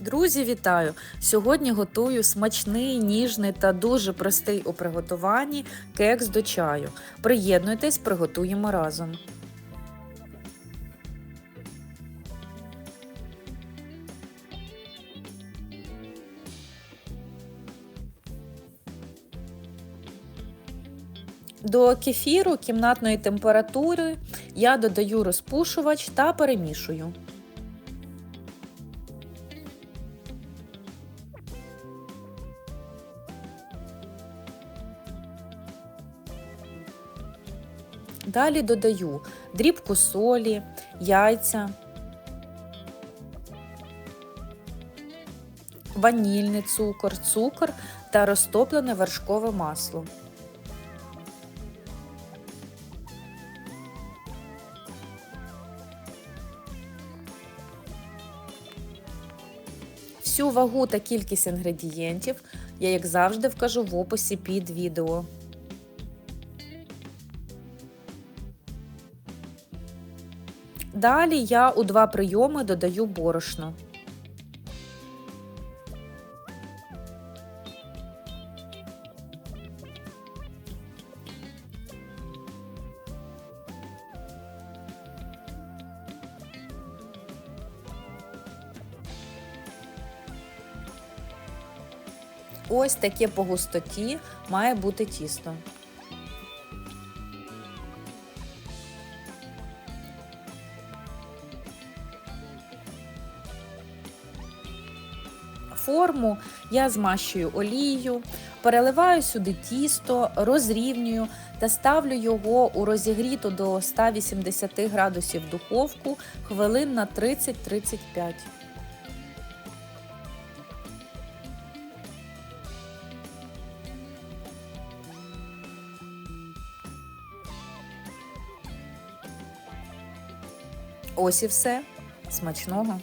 Друзі, вітаю! Сьогодні готую смачний, ніжний та дуже простий у приготуванні кекс до чаю. Приєднуйтесь, приготуємо разом. До кефіру кімнатної температури я додаю розпушувач та перемішую. Далі додаю дрібку солі, яйця, ванільний цукор, цукор та розтоплене вершкове масло. Всю вагу та кількість інгредієнтів я, як завжди, вкажу в описі під відео. Далі я у два прийоми додаю борошно. Ось таке по густоті має бути тісто. Форму я змащую олією, переливаю сюди тісто, розрівнюю та ставлю його у розігріту до 180 градусів духовку хвилин на 30-35. Ось і все. Смачного!